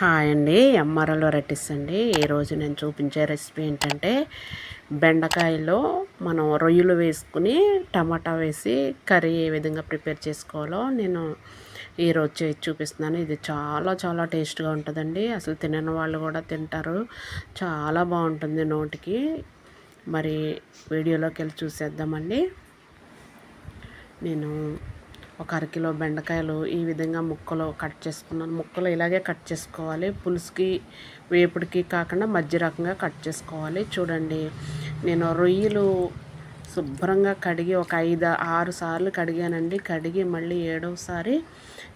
Hi అండి. MRL varieties అండి. ఈరోజు నేను చూపించే రెసిపీ ఏంటంటే బెండకాయలో మనం రొయ్యలు వేసుకుని టమాటా వేసి కర్రీ ఏ విధంగా ప్రిపేర్ చేసుకోవాలో నేను ఈరోజు చేసి చూపిస్తున్నాను. ఇది చాలా చాలా టేస్ట్గా ఉంటుందండి. అసలు తినని వాళ్ళు కూడా తింటారు. చాలా బాగుంటుంది నోటికి. మరి వీడియోలోకి వెళ్ళి చూసేద్దామండి. నేను ఒక అరకిలో బెండకాయలు ఈ విధంగా ముక్కలు కట్ చేసుకున్నాను. ముక్కలు ఇలాగే కట్ చేసుకోవాలి. పులుసుకి వేపుడికి కాకుండా మధ్య రకంగా కట్ చేసుకోవాలి. చూడండి నేను రొయ్యలు శుభ్రంగా కడిగి ఒక ఐదు ఆరు సార్లు కడిగానండి. కడిగి మళ్ళీ ఏడవసారి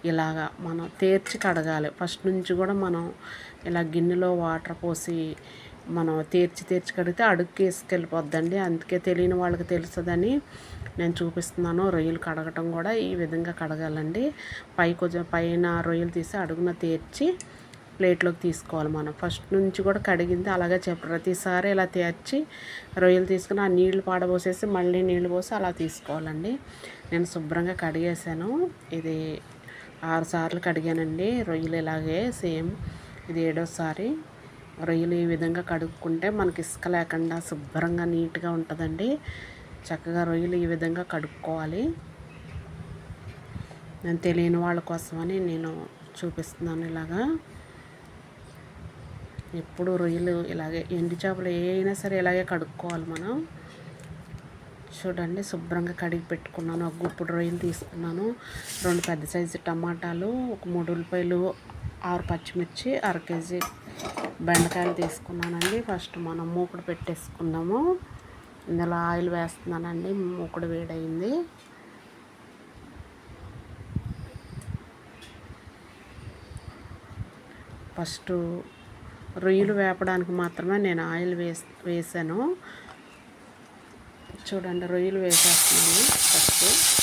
ఇలాగా మనం తేర్చి కడగాలి. ఫస్ట్ నుంచి కూడా మనం ఇలా గిన్నెలో వాటర్ పోసి మనం తీర్చి తీర్చి కడిగితే అడుగుకి వేసుకెళ్ళిపోద్దండి. అందుకే తెలియని వాళ్ళకి తెలుస్తుందని నేను చూపిస్తున్నాను. రొయ్యలు కడగటం కూడా ఈ విధంగా కడగాలండి. పై కొంచెం పైన రొయ్యలు తీసి అడుగున తీర్చి ప్లేట్లోకి తీసుకోవాలి మనం. ఫస్ట్ నుంచి కూడా కడిగింది. అలాగే చెప్ప ప్రతిసారి ఇలా తెచ్చి రొయ్యలు తీసుకుని ఆ నీళ్ళు పాడబోసేసి మళ్ళీ నీళ్ళు పోసి అలా తీసుకోవాలండి. నేను శుభ్రంగా కడిగేసాను ఇది ఆరు సార్లు కడిగానండి. రొయ్యలు ఇలాగే సేమ్ ఇది ఏడోసారి. రొయ్యలు ఈ విధంగా కడుక్కుంటే మనకి ఇసుక లేకుండా శుభ్రంగా నీట్గా ఉంటుందండి. చక్కగా రొయ్యలు ఈ విధంగా కడుక్కోవాలి. నేను తెలియని వాళ్ళ కోసమని నేను చూపిస్తున్నాను ఇలాగా. ఎప్పుడు రొయ్యలు ఇలాగే ఎండి చేపలు ఏ అయినా సరే ఇలాగే కడుక్కోవాలి మనం. చూడండి శుభ్రంగా కడిగి పెట్టుకున్నాను. ఒక గుప్పుడు రొయ్యలు తీసుకున్నాను. రెండు పెద్ద సైజు టమాటాలు ఒక మూడు ఉల్లిపాయలు ఆరు పచ్చిమిర్చి అర కేజీ బెండకాయలు తీసుకున్నానండి. ఫస్ట్ మనం మూకుడు పెట్టేసుకుందాము. ఇందులో ఆయిల్ వేస్తున్నానండి. మూకుడు వేడైంది ఫస్ట్ రొయ్యలు వేపడానికి మాత్రమే నేను ఆయిల్ వేస్ వేసాను. చూడండి రొయ్యలు వేసేస్తున్నాను. ఫస్ట్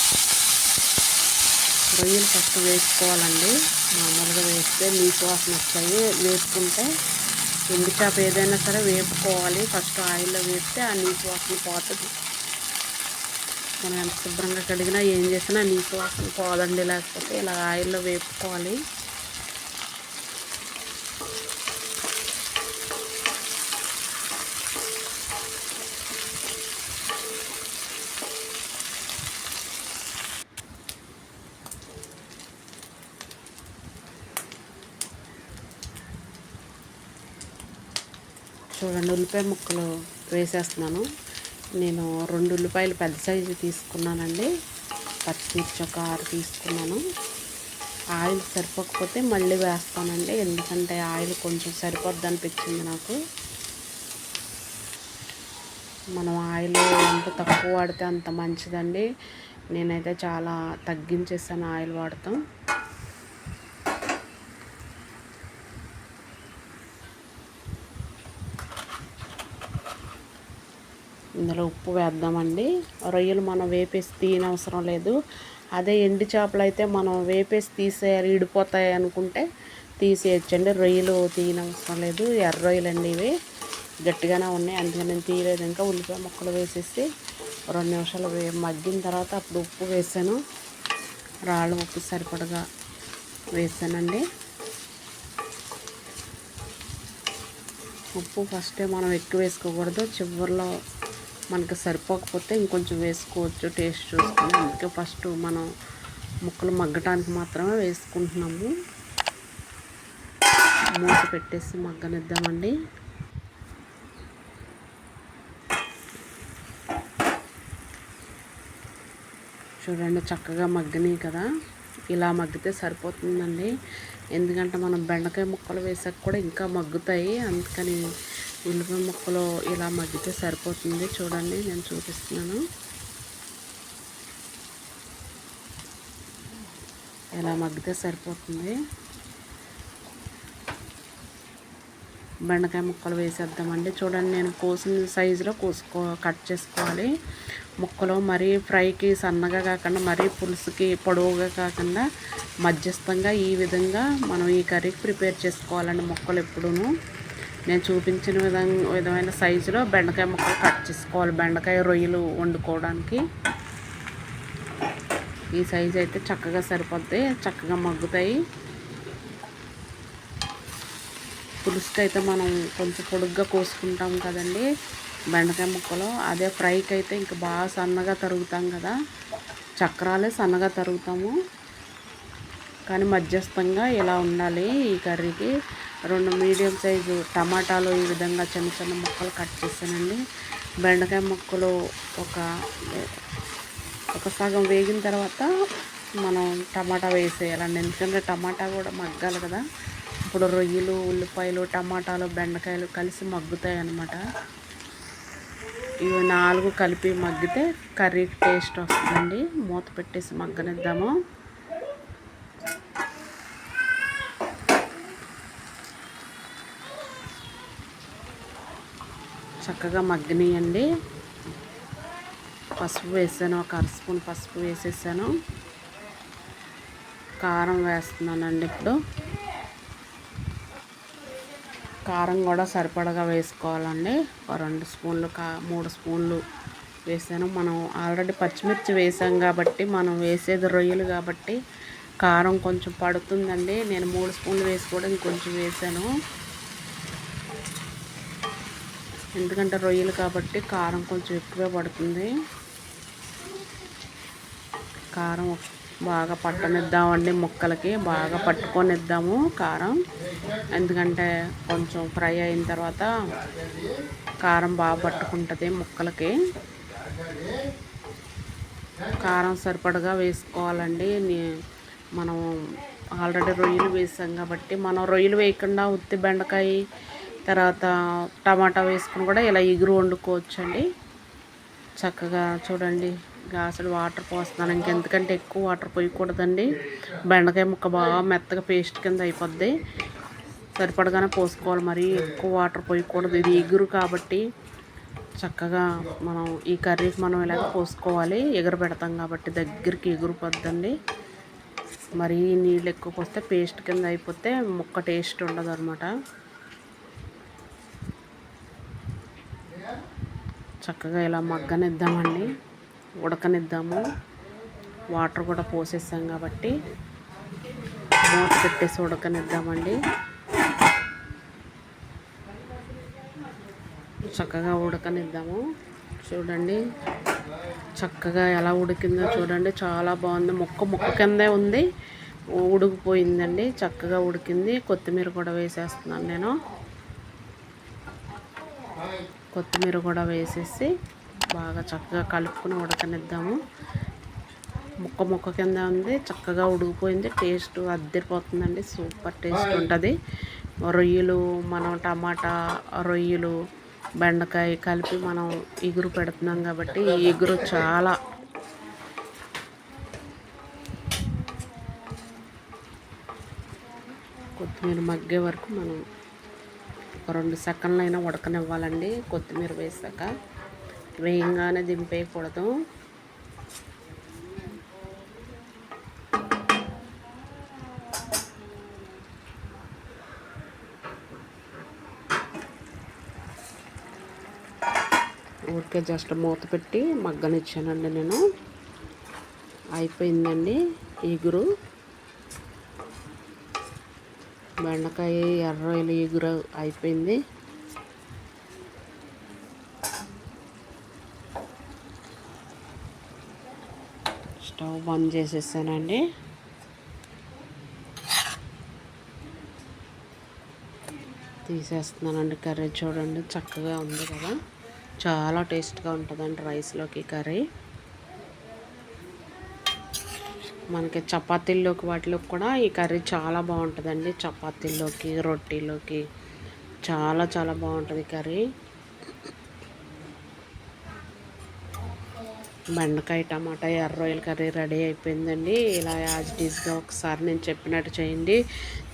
రొయ్యలు ఫస్ట్ వేసుకోవాలండి. మామూలుగా వేస్తే నీకు వాసన వస్తాయి వేసుకుంటే ఎండు చేప ఏదైనా సరే వేపుకోవాలి. ఫస్ట్ ఆయిల్లో వేస్తే ఆ నీకు వాసన పోతుంది. మనం ఎంత శుభ్రంగా కడిగినా ఏం చేసినా నీకు వాసన పోదండి. లేకపోతే ఇలా ఆయిల్లో వేపుకోవాలి. చూడండి ఉల్లిపాయ ముక్కలు వేసేస్తున్నాను. నేను రెండు ఉల్లిపాయలు పెద్ద సైజు తీసుకున్నానండి. పచ్చిమిర్చి ఒక ఆరు తీసుకున్నాను. ఆయిల్ సరిపోకపోతే మళ్ళీ వేస్తానండి. ఎందుకంటే ఆయిల్ కొంచెం సరిపోద్ది అనిపించింది నాకు. మనం ఆయిల్ ఎంత తక్కువ వాడితే అంత మంచిదండి. నేనైతే చాలా తగ్గించేసాను ఆయిల్ వాడతాం ఇందులో ఉప్పు వేద్దామండి. రొయ్యలు మనం వేపేసి తీయనవసరం లేదు. అదే ఎండి చేపలు అయితే మనం వేపేసి తీసేయాలి ఇడిపోతాయి అనుకుంటే తీసేయచ్చండి. రొయ్యలు తీయనవసరం లేదు. ఎర్ర రొయ్యలు అండి ఇవి. గట్టిగానే ఉన్నాయి. అందుకని నేను తీయలేదు. ఇంకా ఉల్లిపాయ ముక్కలు వేసేసి రెండు నిమిషాలు మగ్గిన తర్వాత అప్పుడు ఉప్పు వేసాను. రాళ్ళు ఉప్పు సరిపడగా వేసానండి. ఉప్పు ఫస్టే మనం ఎక్కువ వేసుకోకూడదు. చివరిలో మనకి సరిపోకపోతే ఇంకొంచెం వేసుకోవచ్చు టేస్ట్ చూసుకుని. అందుకే ఫస్ట్ మనం ముక్కలు మగ్గటానికి మాత్రమే వేసుకుంటున్నాము. మూత పెట్టేసి మగ్గనిద్దామండి. చూడండి చక్కగా మగ్గినాయి కదా. ఇలా మగ్గితే సరిపోతుందండి. ఎందుకంటే మనం బెండకాయ ముక్కలు వేసాక కూడా ఇంకా మగ్గుతాయి. అందుకని ఉల్లిపాయ ముక్కలు ఇలా మగ్గితే సరిపోతుంది. చూడండి నేను చూపిస్తున్నాను. ఇలా మగ్గితే సరిపోతుంది. బెండకాయ ముక్కలు వేసేద్దామండి. చూడండి నేను కోసిన సైజులో కోసుకో కట్ చేసుకోవాలి. ముక్కలు మరీ ఫ్రైకి సన్నగా కాకుండా మరీ పులుసుకి పొడవుగా కాకుండా మధ్యస్థంగా ఈ విధంగా మనం ఈ కర్రీకి ప్రిపేర్ చేసుకోవాలండి ముక్కలు ఎప్పుడూ నేను చూపించిన విధంగా విధమైన సైజులో బెండకాయ ముక్కలు కట్ చేసుకోవాలి. బెండకాయ రొయ్యలు వండుకోవడానికి. ఈ సైజు అయితే చక్కగా సరిపోద్ది చక్కగా మగ్గుతాయి. పులుసుకి అయితే మనం కొంచెం పొడుగ్గా కోసుకుంటాం కదండి బెండకాయ ముక్కలు. అదే ఫ్రైకి అయితే ఇంకా బాగా సన్నగా తరుగుతాం కదా. చక్రాలే సన్నగా తరుగుతాము. కానీ మధ్యస్థంగా ఇలా ఉండాలి ఈ కర్రీకి. రెండు మీడియం సైజు టమాటాలు ఈ విధంగా చిన్న చిన్న ముక్కలు కట్ చేశానండి. బెండకాయ ముక్కలు ఒక ఒక సగం వేగిన తర్వాత మనం టమాటా వేసేయాలండి. ఎందుకంటే టమాటా కూడా మగ్గాలి కదా. ఇప్పుడు రొయ్యలు ఉల్లిపాయలు టమాటాలు బెండకాయలు కలిసి మగ్గుతాయి అన్నమాట ఇవి నాలుగు కలిపి మగ్గితే కర్రీ టేస్ట్ వస్తుందండి. మూత పెట్టేసి మగ్గనిద్దాము. చక్కగా మగ్గనియండి. పసుపు వేసాను ఒక అర స్పూన్ పసుపు వేసేసాను. కారం వేస్తున్నానండి ఇప్పుడు. కారం కూడా సరిపడగా వేసుకోవాలండి. ఒక రెండు స్పూన్లు కా మూడు స్పూన్లు వేసాను. మనం ఆల్రెడీ పచ్చిమిర్చి వేసాం కాబట్టి మనం వేసేది రొయ్యలు కాబట్టి కారం కొంచెం పడుతుందండి. నేను మూడు స్పూన్లు వేసుకోవడం కొంచెం వేసాను. ఎందుకంటే రొయ్యలు కాబట్టి కారం కొంచెం ఎక్కువే పడుతుంది. కారం బాగా పట్టనిద్దామండి ముక్కలకి బాగా పట్టుకొనిద్దాము కారం. ఎందుకంటే కొంచెం ఫ్రై అయిన తర్వాత కారం బాగా పట్టుకుంటుంది ముక్కలకి. కారం సరిపడగా వేసుకోవాలండి. మనం ఆల్రెడీ రొయ్యలు వేసాం కాబట్టి మనం రొయ్యలు వేయకుండా ఉత్తి బెండకాయ తర్వాత టమాటా వేసుకుని కూడా ఇలా ఎగురు వండుకోవచ్చండి. చక్కగా చూడండి అసలు వాటర్ పోస్తున్నాను. ఇంకెందుకంటే ఎక్కువ వాటర్ పోయకూడదండి. బెండకాయ ముక్క బాగా మెత్తగా పేస్ట్ కింద అయిపోద్ది. సరిపడగానే పోసుకోవాలి. మరి ఎక్కువ వాటర్ పోయకూడదు. ఇది ఎగురు కాబట్టి చక్కగా మనం ఈ కర్రీకి మనం ఇలాగ పోసుకోవాలి. ఎగురు పెడతాం కాబట్టి దగ్గరికి ఎగురు పొద్దండి మరీ నీళ్ళు ఎక్కువ పోస్తే పేస్ట్ కింద అయిపోతే ముక్క టేస్ట్ ఉండదు అనమాట చక్కగా ఇలా మగ్గనిద్దామండి. ఉడకనిద్దాము. వాటర్ కూడా పోసేసాం కాబట్టి మూత పెట్టేసి ఉడకనిద్దామండి. చక్కగా ఉడకనిద్దాము. చూడండి. చక్కగా ఎలా ఉడికిందో చూడండి. చాలా బాగుంది. ముక్క ముక్క కిందే ఉంది. ఉడికిపోయిందండి చక్కగా ఉడికింది. కొత్తిమీర కూడా వేసేస్తున్నాను నేను. కొత్తిమీర కూడా వేసేసి బాగా చక్కగా కలుపుకొని ఉడకనిద్దాము. ముక్క ముక్క కింద ఉంది చక్కగా ఉడికిపోయింది. టేస్ట్ అద్దరిపోతుందండి. సూపర్ టేస్ట్ ఉంటుంది. రొయ్యలు మనం టమాటా రొయ్యలు బెండకాయ కలిపి మనం ఎగురు పెడుతున్నాం కాబట్టి ఈ ఎగురు చాలా. కొత్తిమీర మగ్గే వరకు మనం ఒక రెండు సెకండ్లు అయినా ఉడకనివ్వాలండి. కొత్తిమీర వేసాక వేయంగానే దింపేయకూడదు ఊరికే జస్ట్ మూత పెట్టి మగ్గనిచ్చానండి నేను. అయిపోయిందండి ఇగురు బెండకాయ ఎర్ర ఈగురు అయిపోయింది. స్టవ్ బంద్ చేసేసానండి. తీసేస్తున్నానండి కర్రీ చూడండి చక్కగా ఉంది కదా. చాలా టేస్ట్గా ఉంటుందండి రైస్లోకి కర్రీ. మనకి చపాతీల్లోకి వాటిలోకి కూడా ఈ కర్రీ చాలా బాగుంటుందండి. చపాతీల్లోకి రొట్టెలోకి చాలా చాలా బాగుంటుంది కర్రీ. బెండకాయ టమాటా ఎర్ర రొయ్యల కర్రీ రెడీ అయిపోయిందండి. ఇలా యాజ్ డీస్గా ఒకసారి నేను చెప్పినట్టు చేయండి.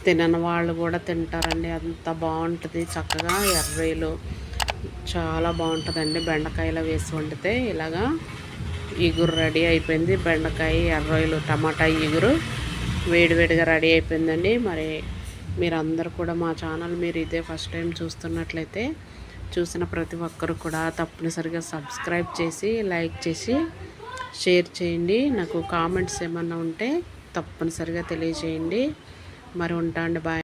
తినని వాళ్ళు కూడా తింటారండి. అంత బాగుంటుంది చక్కగా. ఎర్ర రొయ్యలు చాలా బాగుంటుందండి. బెండకాయలో వేసి వండితే ఇలాగా ఈగురు రెడీ అయిపోయింది. బెండకాయ ఎర్ర రొయ్యలు టమాటా ఈగురు వేడివేడిగా రెడీ అయిపోయిందండి. మరి మీరందరూ కూడా మా ఛానల్ మీరు ఇదే ఫస్ట్ టైం చూస్తున్నట్లయితే చూసిన ప్రతి ఒక్కరు కూడా తప్పనిసరిగా సబ్స్క్రైబ్ చేసి లైక్ చేసి షేర్ చేయండి. నాకు కామెంట్స్ ఏమన్నా ఉంటే తప్పనిసరిగా తెలియజేయండి. మరి ఉంటా అండి బాయ్.